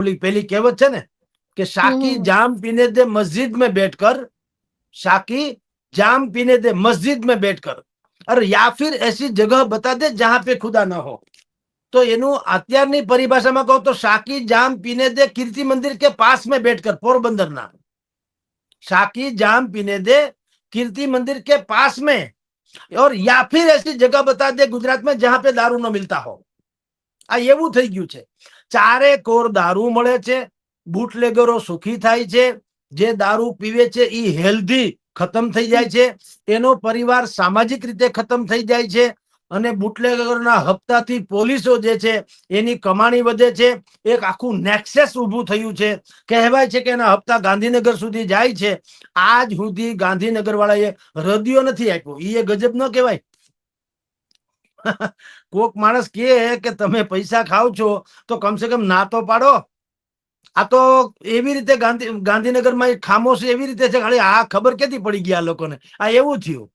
પેલી પેલી કહેવત છે ને કે શાકી હમ. જામ પીને દે મસ્જિદ में बैठ कर शाकी जाम पीने दे मस्जिद में बैठ कर और या फिर ऐसी जगह बता दे जहां पे खुदा न हो તો એનું અત્યારની પરિભાષામાં કહું તો શાકી જામ પીને દે કીર્તિ મંદિર કે પાસ में बैठ कर પોરબંદરના शाकी जाम पीने दे कीर्ति मंदिर के पास में और या फिर ऐसी जगह बता दे गुजरात में जहां पे दारू न मिलता हो આ એવું થઈ ગયું છે. ચારે કોર દારૂ મળે છે, બુટલેગરો સુખી થાય છે, જે દારૂ પીવે છે એ હેલ્ધી ખતમ થઈ જાય છે, એનો પરિવાર સામાજિક રીતે ખતમ થઈ જાય છે અને બુટલેગરોના હપ્તાથી પોલીસો જે છે એની કમાણી વધે છે. એક આખું નેક્સેસ ઊભું થયું છે. કહેવાય છે કે એના હપ્તા ગાંધીનગર સુધી જાય છે. આજ સુધી ગાંધીનગર વાળાએ રદિયો નથી આપ્યો. એ ગજબ ન કહેવાય. કોક માણસ કહે કે તમે પૈસા ખાવ છો, તો કમસે કમ ના તો પાડો. આ તો એવી રીતે ગાંધી, ગાંધીનગરમાં ખામોશી એવી રીતે છે ખાલી આ ખબર ક્યાંથી પડી ગયા લોકોને? આ એવું થયું.